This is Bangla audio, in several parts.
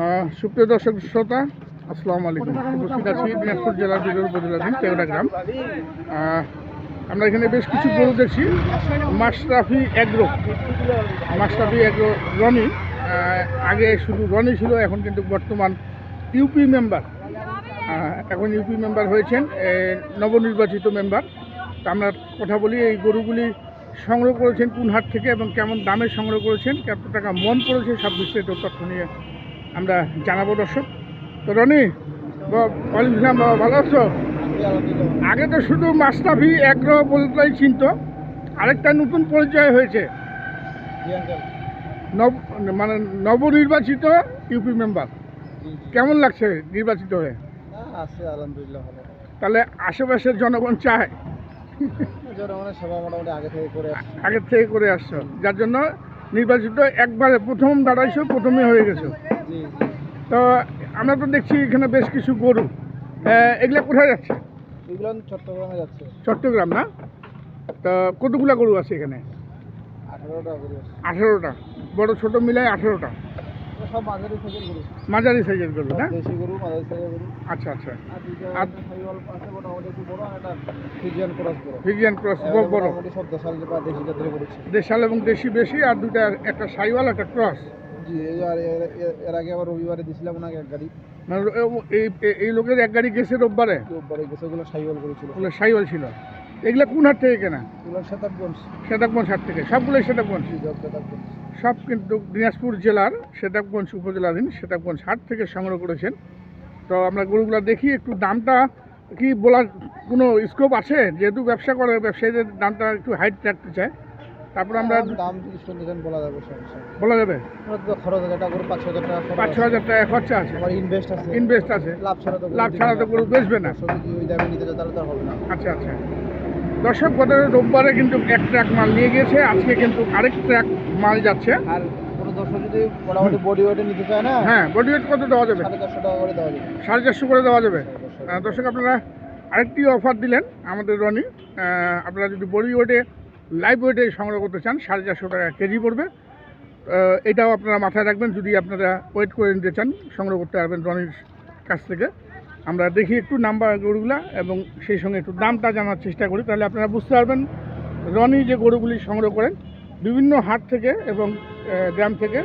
আহ, সুপ্রিয় দর্শক শ্রোতা আসসালামু আলাইকুম। উপস্থিত আছি দিনাজপুর জেলার বিদুর উপজেলাধীন তেওড়া গ্রাম। আমরা এখানে বেশ কিছু গরু দেখছি। Mashrafi agro Mashrafi agro Rony. আগে শুধু রনি ছিল এখন কিন্তু বর্তমান ইউপি মেম্বার। এখন ইউপি মেম্বার হয়েছেন নবনির্বাচিত মেম্বার। তা আমরা কথা বলি এই গরুগুলি সংগ্রহ করেছেন কোন হাট থেকে এবং কেমন দামে সংগ্রহ করেছেন কত টাকা মন পড়েছে সব বিস্তারিত তথ্য নিয়ে আমরা জানাব দর্শক। তো রনি ভালো আছো? আগে তো শুধু মাস্টাফি এগ্রো বলতেই চিনত, আরেকটা নতুন পরিচয় হয়েছে। নব মানে নবনির্বাচিত ইউপি মেম্বার। কেমন লাগছে নির্বাচিত হয়ে? আছে আলহামদুলিল্লাহ ভালো তাহলে আশেপাশের জনগণ চায়। জনগণের সেবা মোটামুটি আগে থেকে করে আগের থেকে করে আসছো। যার জন্য নির্বাচিত একবারে প্রথম দাঁড়াইছো, প্রথমে হয়ে গেছো। তো আমরা তো দেখছি এখানে বেশ কিছু গরু। এগুলা কোথায় যাচ্ছে? এগুলো চট্টগ্রামে যাচ্ছে। চট্টগ্রাম না? তা কতগুলা গরু আছে এখানে? আঠারোটা আঠেরোটা। বড় ছোট মিলায় আঠেরোটা। সব মাঝারি সাইজের গরু। মাঝারি সাইজের গরু না? দেশি গরু মাঝারি সাইজের গরু। আচ্ছা আচ্ছা। আর একটু বড় আর ফিজিয়ান ক্রস বড়। ফিজিয়ান ক্রস বড় মোটামুটি সব দেশাল বা দেশি জাতের করেছে দেশাল এবং দেশি বেশি আর দুটা একটা সাইওয়াল একটা ক্রস। জি যে আর এর- আগে আবার রবিবারে দিছিলাম ওনাকে এক গাড়ি। মানে এই এই- লোকের এক গাড়ি গেছে রোববারে? রোববারে গেছে ওগুলো সাইওয়াল করেছিল। ওগুলো সাইওয়াল ছিল। এগুলা কোন হাট থেকে কেনা? সেতাবগঞ্জ। হাট থেকে। সবগুলোই সেতাবগঞ্জ? সব কিন্তু দিনাজপুর জেলার সেতাবগঞ্জ উপজেলাধীন সেতাবগঞ্জ হাট থেকে সংগ্রহ করেছেন। তো আমরা গরুগুলো দেখি একটু দামটা কি বলার কোনো স্কোপ আছে? যেহেতু ব্যবসা করে ব্যবসায়ীদের দামটা একটু হাইট রাখতে চায়। তারপর আমরা দাম বলা যাবে বলা যাবে? খরচ টাকা করে পাঁচ হাজার টাকা পাঁচ ছ হাজার টাকা খরচা আছে। আমার ইনভেস্ট আছে। ইনভেস্ট আছে। লাভ ছাড়া তো লাভ ছাড়া তো গরু বেচবে না। ওই দামে নিতে তাহলে তো হবে না। আচ্ছা আচ্ছা। দর্শক গত রোববারে কিন্তু এক ট্রাক মাল নিয়ে গিয়েছে। আজকে কিন্তু আরেক ট্রাক মাল যাচ্ছে। আর কোনো দর্শক যদি মোটামুটি বডি ওয়েটে নিতে চায় না হ্যাঁ বডি ওয়েট কত দেওয়া যাবে? সাড়ে চারশো টাকা করে দেওয়া যাবে। সাড়ে চারশো করে দেওয়া যাবে। দর্শক। আপনারা আরেকটি অফার দিলেন আমাদের রনি। আপনারা যদি বডি ওয়েটে লাইভ ওয়েটে সংগ্রহ করতে চান, সাড়ে চারশো টাকা কেজি পড়বে। এটাও আপনারা মাথায় রাখবেন, যদি আপনারা ওয়েট করে নিতে চান, সংগ্রহ করতে পারবেন রনির কাছ থেকে। আমরা দেখি একটু নাম্বার গরুগুলা এবং সেই সঙ্গে একটু দামটা জানার চেষ্টা করি, তাহলে আপনারা বুঝতে পারবেন রনি যে গরুগুলি সংগ্রহ করেন, বিভিন্ন হাট থেকে এবং গ্রাম থেকে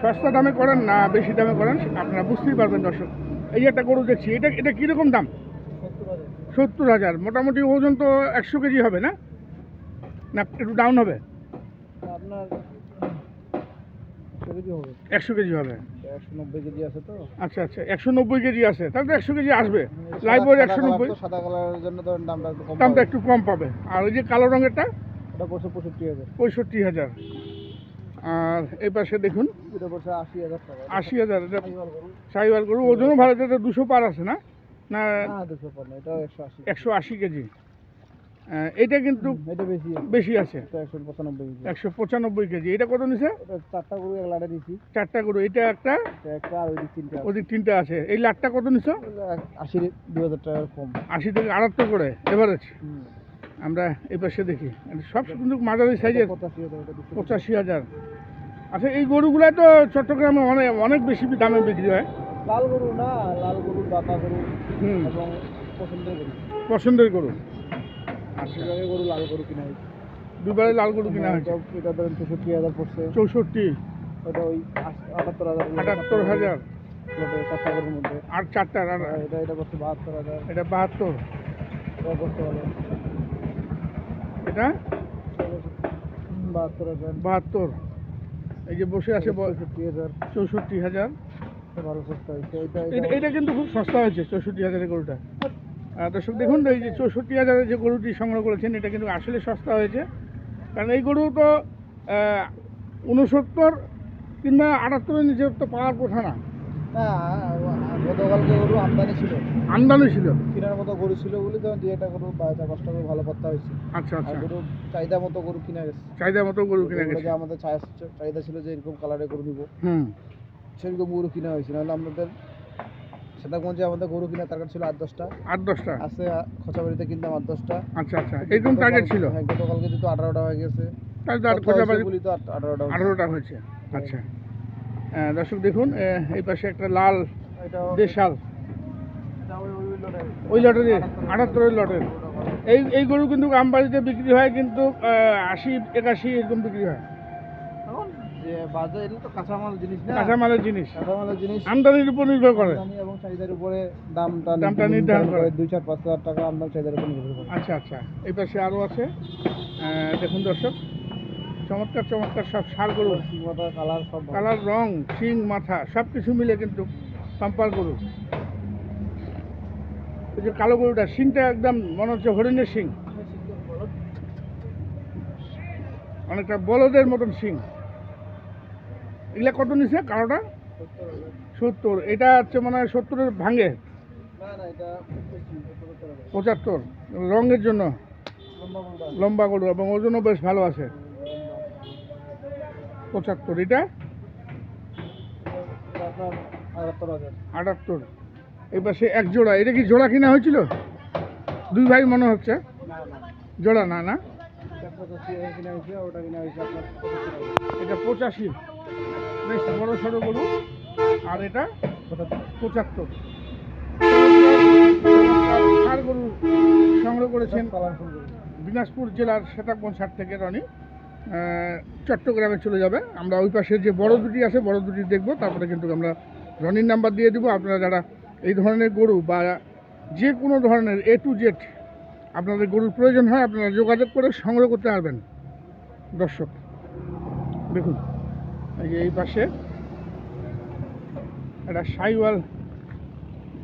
সস্তা দামে করেন না বেশি দামে করেন, আপনারা বুঝতেই পারবেন দর্শক। এই একটা গরু দেখছি, এটা এটা কীরকম দাম? সত্তর হাজার, মোটামুটি ওজন তো একশো কেজি হবে না? না একটু ডাউন হবে। আপনার একশো কেজি হবে। একশো নব্বই কেজি আছে তো? আচ্ছা আচ্ছা একশো নব্বই কেজি আছে। তাহলে একশো কেজি আসবে। লাইভ ওয়েট একশো নব্বই। সাদা কালারের জন্য তো দামটা একটু কম দামটা পাবে। একটু কম পাবে। আর ওই যে কালো রঙেরটা? ওটা পড়ছে পঁয়ষট্টি হাজার। পঁয়ষট্টি হাজার। আর এই পাশে দেখুন এটা পড়ছে আশি হাজার টাকা। আশি হাজার এটা সাইওয়াল সাইবার গরু। ওজনও ভালো এটা দুশো পার আছে না না দুশো পর না এটাও একশো আশি। একশো আশি কেজি। এটা কিন্তু এটা বেশি বেশি আছে। একশো পঁচানব্বই কেজি। একশো পঁচানব্বই কেজি। এটা কত নিছে? চারটা গরু এক লাটে দিছি। চারটা গরু। এটা একটা? একটা আর ওই দিক তিনটা ওদিক তিনটা আছে। এই লাটটা কত নিছো? আশি দু হাজার টাকার কম। আশি থেকে আটাত্তর করে। এভারেজ। আমরা এই পাশে দেখি। সব কিন্তু মাঝারি সাইজের। পঁচাশি হাজার আচ্ছা এই গরুগুলো তো চট্টগ্রামে অনেক অনেক বেশি দামে বিক্রি হয়। লাল গরু না লাল গরু বাঁকা গরু এবং পছন্দের গরু। পছন্দের গরু। সেভাবে গরু লাল গরু কিনা হয়েছে। দুবারে লাল গরু কিনা হয়েছে। এটা- এটা ধরেন চৌষট্টি হাজার পড়ছে। চৌষট্টি। ওটা ওই আটাত্তর হাজার আটাত্তর হাজার। লোটে চারটা গরুর মধ্যে। আর চারটা আর এটা এটা পড়ছে বাহাত্তর হাজার। এটা বাহাত্তর। এটা করতে ভালো। এটা? বাহাত্তর হাজার। বাহাত্তর। এই যে বসে আছে চৌষট্টি হাজার। চৌষট্টি হাজার। এটা ভালো সস্তা হয়েছে। এটা কিন্তু খুব সস্তা হয়েছে চৌষট্টি হাজারের গরুটা। দর্শক দেখুন এই যে চৌষট্টি হাজারে যে গরুটি সংগ্রহ করেছেন এটা কিন্তু আসলে সস্তা হয়েছে। কারণ এই গরু তো উনসত্তর কিংবা আটাত্তরের নিচে তো পাওয়ার কথা না। গতকালকে গরু আমদানি ছিল। আমদানি ছিল। কেনার মতো গরু ছিল বলে তো দুই একটা গরু গরু ভালো পাত্তা হয়েছে। আচ্ছা আচ্ছা। গরু চাহিদা মতো গরু কিনা গেছে। চাহিদা মতো গরু কিনে গেছে। আমাদের চাহিদা ছিল যে এরকম কালারের গরু নিব হুম। সেরকম গরু কিনা হয়েছে। নাহলে আমাদের সেটাগঞ্জে আমাদের গরু কিনা টার্গেট ছিল আট দশটা। আট দশটা? আছে খোঁচাবাড়িতে কিনতাম আট দশটা। আচ্ছা আচ্ছা। এইরকম টার্গেট ছিল? হ্যাঁ গতকালকে যেহেতু আঠারোটা হয়ে গেছে। তাহলে তো আঠারোটা হয়েছে। আঠারোটা হয়েছে। আচ্ছা। আহ, দর্শক দেখুন এই পাশে একটা লাল দেশাল। ওই ওই লটের। ওই লটের আটাত্তরের লটের। এই এই গরু কিন্তু আমবাড়িতে বিক্রি হয় কিন্তু আশি একাশি এরকম বিক্রি হয়। যে বাজার এটা তো কাঁচামাল জিনিস না? কাঁচামালের জিনিস। কাঁচামালের জিনিস। আমদানির উপর নির্ভর করে। আমদানি এবং চাহিদার উপরে দামটা দামটা নির্ধারণ করে। দুই চার পাঁচ হাজার টাকা আমদানি চাহিদার উপর নির্ভর করে। আচ্ছা আচ্ছা। এই পাশে আরও আছে। দেখুন দর্শক চমৎকার চমৎকার সব সার গরু। মাথা কালার সব কালার রং শিং মাথা সব কিছু মিলে কিন্তু পাম্পার গরু। এই যে কালো গরুটা শিংটা একদম মনে হচ্ছে হরিণের শিং। অনেকটা বলদের মতন শিং। এগুলা কত নিছে কারোটা সত্তর। এটা হচ্ছে মনে সত্তরের ভাঙে। পঁচাত্তর। রঙের জন্য। লম্বা গরু এবং ওর ওজনও বেশ ভালো আছে। পঁচাত্তর। এটা? আটাত্তর। এবার সে এক জোড়া। এটা কি জোড়া কিনা হয়েছিল? দুই ভাই মনে হচ্ছে। জোড়া না না? এটা পঁচাশি। বেশ, বড় সড়ো গরু। আর এটা পঁচাত্তর। সার গরু সংগ্রহ করেছেন দিনাজপুর জেলার সেতাবগঞ্জ হাট থেকে রনি। চট্টগ্রামে চলে যাবে। আমরা ওই পাশে যে বড় দুটি আছে, বড় দুটি দেখব। তারপরে কিন্তু আমরা রনির নাম্বার দিয়ে দিব। আপনারা যারা এই ধরনের গরু বা যে কোনো ধরনের এ টু জেড আপনাদের গরুর প্রয়োজন হয়, আপনারা যোগাযোগ করে সংগ্রহ করতে পারবেন। দর্শক, দেখুন। এই পাশে একটা সাইওয়াল,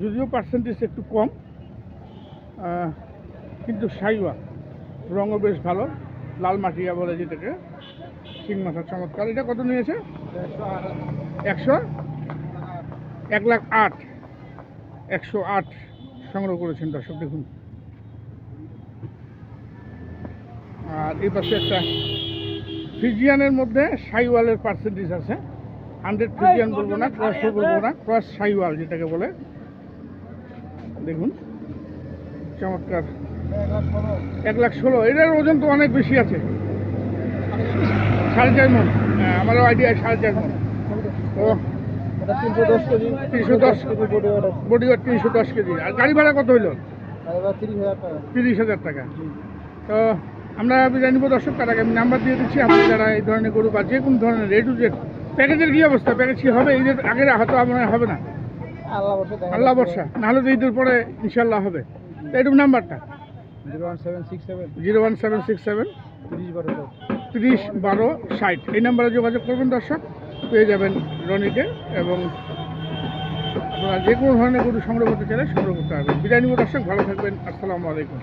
যদিও পার্সেন্টেজ একটু কম কিন্তু সাইওয়াল, রঙও বেশ ভালো, লাল মাটিয়া বলে যেটাকে, শিং মাথার চমৎকার। এটা কত নিয়েছে? একশো এক লাখ আট। একশো আট সংগ্রহ করেছেন দর্শক, দেখুন। আর এই পাশে একটা ফিজিয়ানের মধ্যে সাইওয়ালের পার্সেন্টেজ আছে। হান্ড্রেড ফিজিয়ান বলব না ক্রসও বলব না ক্রস সাইওয়াল যেটাকে বলে। দেখুন চমৎকার। এক লাখ ষোলো এটার ওজন তো অনেক বেশি আছে। সাড়ে চার মন। হ্যাঁ আমারও আইডিয়া সাড়ে চার মন। ও তিনশো দশ KG 310 KG body weight body weight তিনশো দশ কেজি। আর গাড়ি ভাড়া কত হইল? তিরিশ হাজার টাকা। তো আমরা বিদায় নিব দর্শক তার আগে আমি নাম্বার দিয়ে দিচ্ছি। আপনি যারা এই ধরনের গরু বা যে কোনো ধরনের রেড টু জেড প্যাকেজের কী অবস্থা? প্যাকেজ কি হবে? ঈদের আগের হয়তো আপনার হবে না। আল্লাহ বর্ষে নাহলে তো ঈদের পরে ইনশাল্লাহ হবে। এইটুকু নাম্বারটা? Zero one seven six seven. Zero one seven six seven. তিরিশ বারো তিরিশ বারো ষাট। এই নাম্বারে যোগাযোগ করবেন দর্শক। পেয়ে যাবেন রনিকে এবং আপনারা যে কোনো ধরনের গরু সংগ্রহ করতে চাইলে সংগ্রহ করতে পারবেন। বিদায় নিব দর্শক ভালো থাকবেন। আসসালামু আলাইকুম।